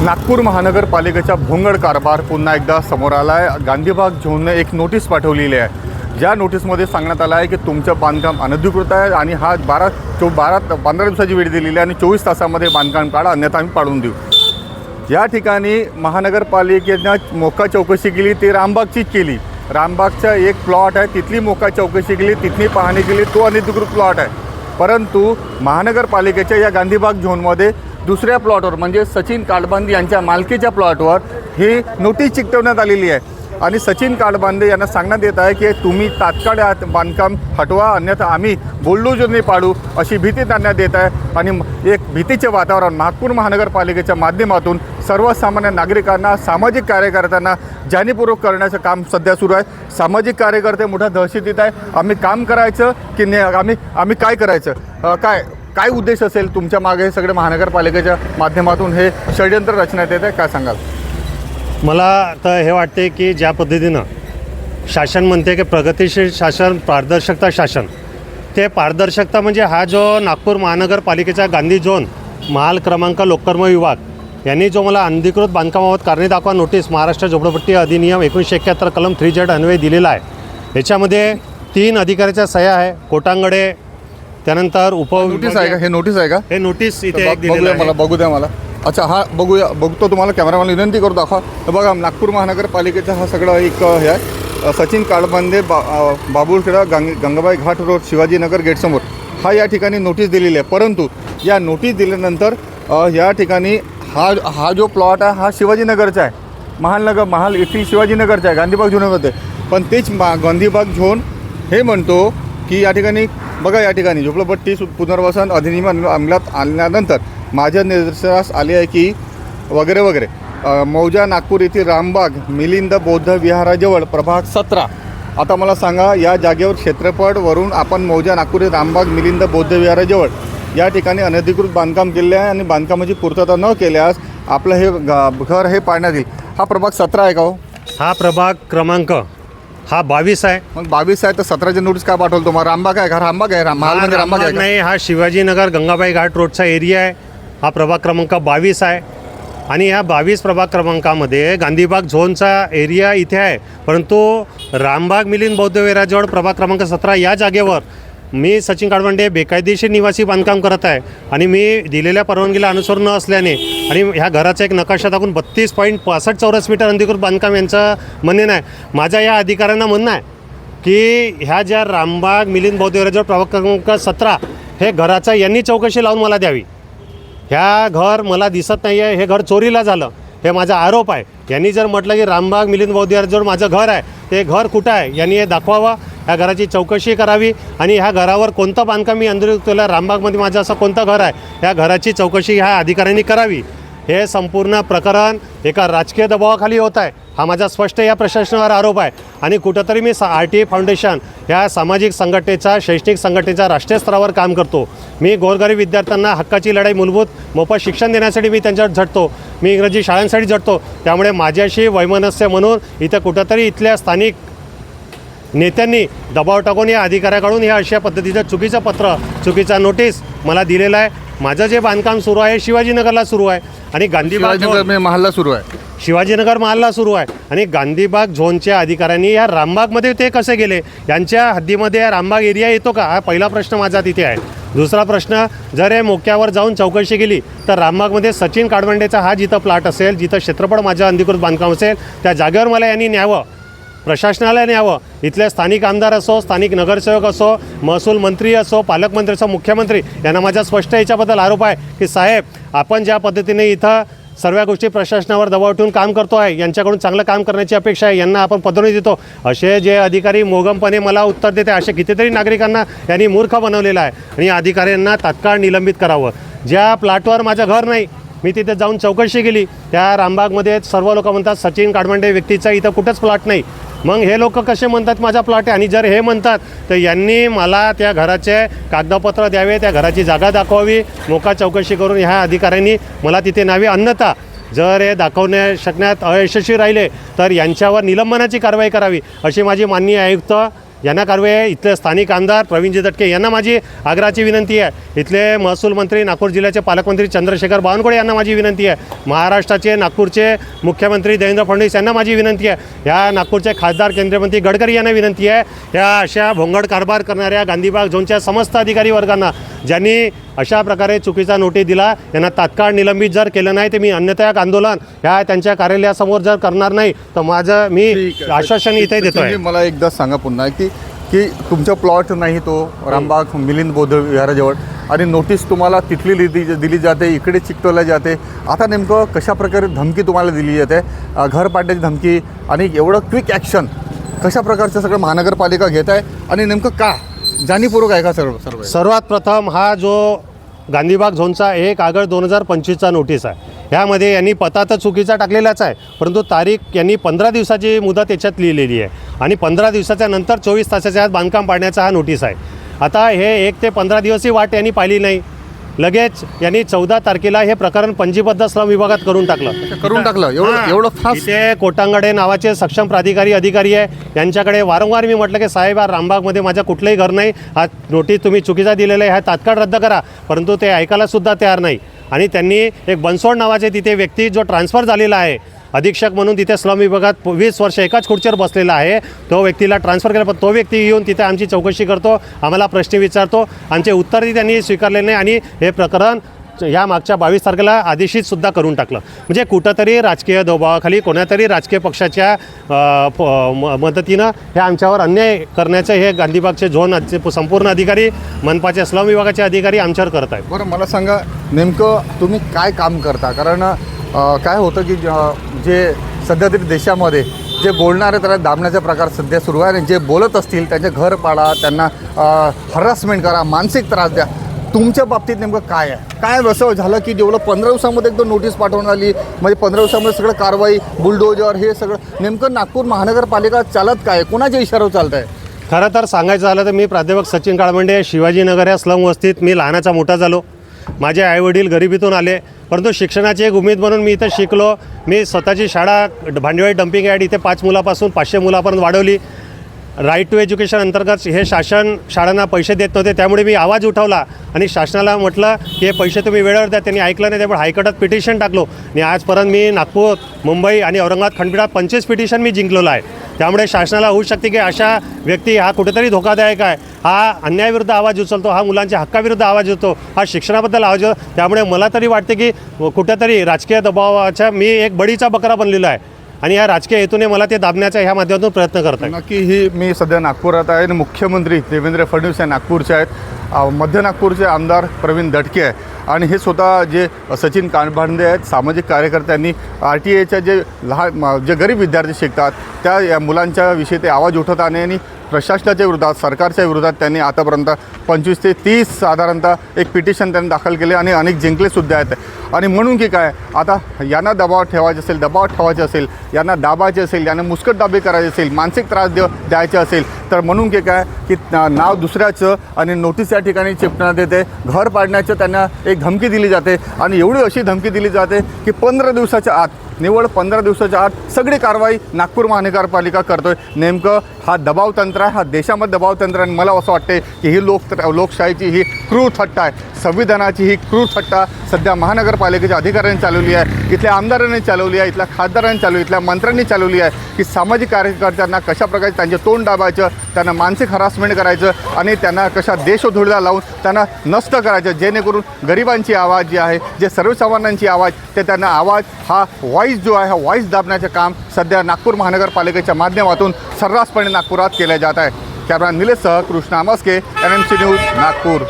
नागपूर महानगरपालिकेचा भोंगड कारभार पुन्हा एकदा समोर आला आहे गांधीबाग झोनने एक नोटीस पाठवलेली आहे. ज्या नोटीसमध्ये सांगण्यात आलं आहे की तुमचं बांधकाम अनधिकृत आहे आणि हा बारा चो बारा पंधरा दिवसाची वेळ दिलेली आहे आणि चोवीस तासामध्ये बांधकाम काढा अन्यथा आम्ही पाडून देऊ. या ठिकाणी महानगरपालिकेनं मोका चौकशी केली ते रामबागचीच केली. रामबागचा एक प्लॉट आहे तिथली मोका चौकशी केली तिथली पाहणी केली तो अनधिकृत प्लॉट आहे. परंतु महानगरपालिकेच्या या गांधीबाग झोनमध्ये दुसऱ्या प्लॉटवर म्हणजे सचिन काडबांदे यांच्या मालकीच्या प्लॉटवर ही नोटीस चिकटवण्यात आलेली आहे. आणि सचिन काडबांदे यांना सांगण्यात येत आहे की तुम्ही तात्काळ बांधकाम हटवा अन्यथा आम्ही बुलडोजरने पाडू अशी भीती त्यांना देत आहे. आणि एक भीतीचे वातावरण नागपूर महानगरपालिकेच्या माध्यमातून सर्वसामान्य नागरिकांना सामाजिक कार्यकर्त्यांना जाणीवपूर्वक करण्याचं काम सध्या सुरू आहे. सामाजिक कार्यकर्ते मोठ्या दहशतीत आहे आम्ही काम करायचं की ने आम्ही आम्ही काय करायचं? काय? काय उद्देश असेल तुमच्या मागे हे सगळे महानगरपालिकेच्या माध्यमातून हे षडयंत्र रचण्यात येत आहे? काय सांगाल? मला तर हे वाटते की ज्या पद्धतीनं शासन म्हणते की प्रगतीशील शासन पारदर्शकता शासन. ते पारदर्शकता म्हणजे हा जो नागपूर महानगरपालिकेचा गांधी झोन महाल क्रमांक लोककर्म विभाग यांनी जो मला अनधिकृत बांधकामाबाबत कारणे दाखवा नोटीस महाराष्ट्र झोपडपट्टी अधिनियम एकोणीसशे एक्क्याहत्तर कलम थ्री जेड अन्वय दिलेला आहे. याच्यामध्ये तीन अधिकाऱ्याच्या सह्या आहे. कोटांगडे त्यानंतर उप नोटीस आहे का? हे नोटीस आहे का? हे नोटीस इथे एक दिलेलं बघूया मला आहे. बघू द्या मला. अच्छा हा बघूया. बघतो तुम्हाला कॅमेरामॅन विनंती करू दाखवा हे बघा नागपूर महानगरपालिकेचा हा सगळं एक अ, हे आहे. अ, सचिन काळबांदे बा अ, बाबुळखेडा गंग गंगाबाई घाट रोड शिवाजीनगर गेटसमोर हा या ठिकाणी नोटीस दिलेली आहे. परंतु या नोटीस दिल्यानंतर अ, या ठिकाणी हा हा जो प्लॉट आहे हा शिवाजीनगरचा आहे. महालनगर महाल येथील शिवाजीनगरचा आहे. गांधीबाग झोनमध्ये. पण तेच मा गांधीबाग झोन हे म्हणतो की या ठिकाणी बघा या ठिकाणी झोपडपट्टी सु- पुनर्वसन अधिनियम अंमलात आणल्यानंतर माझ्या निदर्शनास आले आहे की वगैरे वगैरे. मौजा नागपूर येथील रामबाग मिलिंद बौद्ध विहाराजवळ प्रभाग सतरा. आता मला सांगा या जागेवर क्षेत्रफळवरून आपण मौजा नागपूर रामबाग मिलिंद बौद्ध विहाराजवळ या ठिकाणी अनधिकृत बांधकाम केले आहे आणि बांधकामाची पूर्तता न केल्यास आपलं हे घर हे पाडण्यात येईल. हा प्रभाग सतरा आहे का हो? हा प्रभाग क्रमांक हा बावीस आहे. मग बावीस आहे तर सतराचे नोटीस काय पाठवलं तुम्हाला? रामबाग आहे का? रामबाग आहे? राम- हा महालमध्ये रामबाग आहे का? नाही हा शिवाजीनगर गंगाबाई घाट रोडचा एरिया आहे. हा प्रभाग क्रमांक बावीस आहे. आणि ह्या बावीस प्रभाग क्रमांकामध्ये गांधीबाग झोनचा एरिया इथे आहे. परंतु रामबाग मिलिंद बौद्ध विहाराजवळ प्रभाग क्रमांक सतरा या जागेवर मी सचिन काळवंडे बेकायदेशीर निवासी बांधकाम करत आहे आणि मी दिलेल्या परवानगीला अनुसरून न असल्याने आणि ह्या घराचा एक नकाशा दाखवून बत्तीस पॉईंट पासष्ट चौरस मीटर अंधिकृत बांधकाम यांचं म्हणणे आहे माझ्या या अधिकाऱ्यांना म्हणणं आहे की ह्या ज्या रामबाग मिलिंद बौद्ध विहाराजवळ प्रभाग क्रमांक सतरा हे घराचा यांनी चौकशी लावून मला द्यावी. ह्या घर मला दिसत नाही आहे हे घर चोरीला झालं. हे माझा आरोप आहे. यांनी जर म्हटलं की रामबाग मिलिंद बौद्धियारजवळ माझं घर आहे ते घर कुठं आहे? यांनी हे दाखवावं. ह्या घराची चौकशी करावी आणि ह्या घरावर कोणतं बांधकाम मी अंदरून केलं रामबागमध्ये माझं असं कोणतं घर आहे? ह्या घराची चौकशी ह्या अधिकाऱ्यांनी करावी. हे संपूर्ण प्रकरण एका राजकीय दबावाखाली होत आहे. हा माझा स्पष्ट या प्रशासनावर आरोप आहे. आणि कुठंतरी मी आर टी ए फाउंडेशन ह्या सामाजिक संघटनेचा शैक्षणिक संघटनेचा राष्ट्रीय स्तरावर काम करतो. मी गोरगरीब विद्यार्थ्यांना हक्काची लढाई मूलभूत मोफत शिक्षण देण्यासाठी मी त्यांच्यावर झटतो. मी इंग्रजी शाळांसाठी झटतो. त्यामुळे माझ्याशी वैमनस्य म्हणून इथं कुठंतरी इथल्या स्थानिक नेत्यांनी दबाव टाकून या अधिकाऱ्याकडून या अशा पद्धतीचं चुकीचं पत्र चुकीचा नोटीस मला दिलेलं आहे. माझं जे बांधकाम सुरू आहे शिवाजीनगरला सुरू आहे. आणि मे महालला सुरू आहे. शिवाजीनगर मालला सुरू आहे. आणि गांधीबाग झोनच्या अधिकाऱ्यांनी या रामबागमध्ये ते कसे गेले? यांच्या हद्दीमध्ये या रामबाग एरिया येतो का? हा पहिला प्रश्न माझा तिथे आहे. दुसरा प्रश्न जर हे मोक्यावर जाऊन चौकशी केली तर रामबागमध्ये सचिन काडवंडेचा हा जिथं प्लॉट असेल जिथं क्षेत्रफळ माझं अधिकृत बांधकाम असेल त्या जागेवर मला यांनी न्यावं. प्रशासनाला न्यावं. इथले स्थानिक आमदार असो स्थानिक नगरसेवक असो महसूल मंत्री असो पालकमंत्री असो मुख्यमंत्री यांना माझा स्पष्ट याच्याबद्दल आरोप आहे की साहेब आपण ज्या पद्धतीने इथं सर्व गोष्टी प्रशासनावर दबाव ठेवून काम करतो आहे. यांच्याकडून चांगलं काम करण्याची अपेक्षा आहे. यांना आपण पदोन्नती देतो. असे जे अधिकारी मोगमपणे मला उत्तर देते असे कितीतरी नागरिकांना यांनी मूर्ख बनवलेला आहे. आणि या अधिकाऱ्यांना तात्काळ निलंबित करावं. ज्या प्लॉटवर माझं घर नाही मी तिथे जाऊन चौकशी केली. त्या रामबागमध्ये सर्व लोक म्हणतात सचिन काडमांडे व्यक्तीचा इथं कुठंच प्लॉट नाही. मग हे लोक कसे म्हणतात माझा प्लॉट आहे आणि जर हे म्हणतात तर यांनी मला त्या घराचे कागदपत्र द्यावे त्या घराची जागा दाखवावी. मोका चौकशी करून ह्या अधिकाऱ्यांनी मला तिथे न्यावे. अन्यथा जर हे दाखवण्या शकण्यात अयशस्वी राहिले तर यांच्यावर निलंबनाची कारवाई करावी अशी माझी माननीय आयुक्त यांना कारवाई इथले स्थानिक आमदार प्रवीणजी दटके यांना माझी आग्रहाची विनंती आहे. इथले महसूल मंत्री नागपूर जिल्ह्याचे पालकमंत्री चंद्रशेखर बावनकुळे यांना माझी विनंती आहे. महाराष्ट्राचे नागपूरचे मुख्यमंत्री देवेंद्र फडणवीस यांना माझी विनंती आहे. या नागपूरचे खासदार केंद्रीय मंत्री गडकरी यांना विनंती आहे. या अशा भोंगड कारभार करणाऱ्या गांधीबाग झोनच्या समस्त अधिकारी वर्गांना ज्यांनी अशा प्रकारे चुकीचा नोटीस दिला यांना तात्काळ निलंबित जर केलं नाही तर मी अन्यथा आंदोलन ह्या त्यांच्या कार्यालयासमोर जर करणार नाही तर माझं मी. आश्वासन इथे तुम्ही मला एकदा सांगा पुन्हा की की तुमचा प्लॉट नाही तो. रामबाग मिलिंद बौद्ध विहाराजवळ. आणि नोटीस तुम्हाला तिथली दिली दिली जाते इकडे चिकटवल्या जाते. आता नेमकं कशा प्रकारे धमकी तुम्हाला दिली जाते? घर पाडण्याची धमकी आणि एवढं क्विक ॲक्शन कशा प्रकारचं सगळं महानगरपालिका घेत आहे? आणि नेमकं का? जाणीवपूर्वक आहे का सर्व सर्व? सर्वात प्रथम हा जो गांधीबाग झोनचा एक आगळ दोन हजार पंचवीसचा नोटीस आहे. ह्यामध्ये यांनी पता तर चुकीचा टाकलेलाच आहे. परंतु तारीख यांनी पंधरा दिवसाची मुदत याच्यात लिहिलेली आहे. आणि पंधरा दिवसाच्या नंतर चोवीस तासाच्या आत बांधकाम पाडण्याचा हा नोटीस आहे. आता हे एक ते पंधरा दिवसही वाट यांनी पाहिली नाही. लगेच यांनी चौदा तारखेला हे प्रकरण पंजीबद्ध श्रम विभागात करून टाकलं. करून टाकलं? एवढं. एवढं फास्ट? इथे कोटांगडे नावाचे सक्षम प्राधिकारी अधिकारी आहे. यांच्याकडे वारंवार मी म्हटलं की साहेब हा रामबागमध्ये माझं कुठलंही घर नाही. हा नोटीस तुम्ही चुकीचा दिलेला आहे. हा तात्काळ रद्द करा. परंतु ते ऐकायला सुद्धा तयार नाही. आणि त्यांनी एक बनसोड नावाचे तिथे व्यक्ती जो ट्रान्सफर झालेला आहे अधीक्षक म्हणून तिथे स्लम विभागात वीस वर्ष एकाच खुर्चीवर बसलेला आहे. तो व्यक्तीला ट्रान्सफर केला पण तो व्यक्ती येऊन तिथे आमची चौकशी करतो आम्हाला प्रश्न विचारतो. आमचे उत्तरही त्यांनी स्वीकारले नाही आणि हे प्रकरण या मागच्या बावीस तारखेला आदेशित सुद्धा करून टाकलं. म्हणजे कुठंतरी राजकीय दबावाखाली कोणातरी राजकीय पक्षाच्या म- मदतीनं हे आमच्यावर अन्याय करण्याचं हे गांधीबागचे झोन संपूर्ण अधिकारी मनपाचे स्लम विभागाचे अधिकारी आमच्यावर करत आहेत बरं मला सांगा नेमकं तुम्ही काय काम करता? कारण काय होतं की ज- जे सध्या तरी देशामध्ये जे बोलणारे त्याला दाबण्याचा प्रकार सध्या सुरू आहे आणि जे बोलत असतील त्यांचे घर पाडा त्यांना हरासमेंट करा मानसिक त्रास द्या. तुमच्या बाबतीत नेमकं काय आहे? काय असं झालं की जेवढं पंधरा दिवसामध्ये एकदम नोटीस पाठवण्यात आली म्हणजे पंधरा दिवसामध्ये सगळं कारवाई बुलडोजर हे सगळं नेमकं नागपूर महानगरपालिका चालत काय? कोणाच्या इशारावर चालत आहे खरं तर सांगायचं झालं तर मी प्राध्यापक सचिन काळमंडे शिवाजीनगर या स्लम वस्तीत मी लहानाचा मोठा झालो. माझे आईवडील गरिबीतून आले परंतु शिक्षणाची एक उमेद म्हणून मी इथं शिकलो. मी स्वतःची शाळा भांडेवाडी डम्पिंग यार्ड इथे पाच मुलापासून पाचशे मुलापर्यंत वाढवली. राईट टू एज्युकेशन अंतर्गत हे शासन शाळांना पैसे देत नव्हते. त्यामुळे मी आवाज उठवला आणि शासनाला म्हटलं की हे पैसे तुम्ही वेळेवर द्या. त्यांनी ऐकलं नाही त्यामुळे हायकोर्टात पिटिशन टाकलो. आणि आजपर्यंत मी नागपूर मुंबई आणि औरंगाबाद खंडपीठात पंचवीस पिटिशन मी जिंकलेलो आहे. त्यामुळे शासनाला होऊ शकते की अशा व्यक्ती हा कुठेतरी धोकादायक आहे. हा अन्यायाविरुद्ध आवाज उचलतो हा मुलांच्या हक्काविरुद्ध आवाज येतो हा शिक्षणाबद्दल आवाज होतो त्यामुळे मला तरी वाटते की कुठेतरी राजकीय दबावाच्या मी एक बडीचा बकरा बनलेला आहे. आणि या राजकीय हेतूने मला ते दाबण्याचा ह्या माध्यमातून प्रयत्न करत आहे नक्की ही मी सध्या नागपुरात आहे आणि मुख्यमंत्री देवेंद्र फडणवीस हे नागपूरचे आहेत. मध्य नागपूरचे आमदार प्रवीण दटके आहे. आणि हे स्वतः जे सचिन कानभांडे आहेत सामाजिक कार्यकर्त्यांनी आर टी एच्या जे लहान जे गरीब विद्यार्थी शिकतात त्या या मुलांच्या विषयी ते आवाज उठत आणि आणि प्रशासनाच्या विरोधात सरकारच्या विरोधात त्यांनी आतापर्यंत पंचवीस ते तीस साधारणतः एक पिटिशन त्यांनी दाखल केले आणि अनेक जिंकले सुद्धा आहेत. आणि म्हणून की काय आता यांना दबाव ठेवायचे असेल दबाव ठेवायचे असेल यांना दाबायचे असेल यांना मुस्कट दाबे करायचे असेल मानसिक त्रास देव द्यायचे असेल तर म्हणून की काय की नाव दुसऱ्याचं आणि नोटीस या ठिकाणी चिपण्यात येते घर पाडण्याचं त्यांना एक धमकी दिली जाते आणि एवढी अशी धमकी दिली जाते की पंधरा दिवसाच्या आत निवड पंधरा दिवसाच्या आत सगळी कारवाई नागपूर महानगरपालिका करतोय. नेमकं हा दबाव तंत्र आहे हा देशामध्ये दबाव तंत्र आहे. आणि मला असं वाटते की ही लोक लोकशाहीची ही क्रूर थट्टा आहे. संविधानाची ही क्रूर थट्टा सध्या महानगरपालिकेच्या अधिकाऱ्यांनी चालवली आहे. इथल्या आमदारांनी चालवली आहे इथल्या खासदारांनी चालवली इथल्या मंत्र्यांनी चालवली आहे की सामाजिक कार्यकर्त्यांना कशा प्रकारे त्यांचे तोंड दाबायचं त्यांना मानसिक हरासमेंट करायचं आणि त्यांना कशा देशोधडीला लावून त्यांना नष्ट करायचं जेणेकरून गरिबांची आवाज जी आहे जे सर्वसामान्यांची आवाज ते त्यांना आवाज हा वाईट व्हॉईस जो आहे हा व्हॉईस दाबण्याचे काम सध्या नागपूर महानगरपालिकेच्या माध्यमातून सर्रासपणे नागपुरात केले जात आहे. Camera निलेशसह Krishna Maske N M C news Nagpur.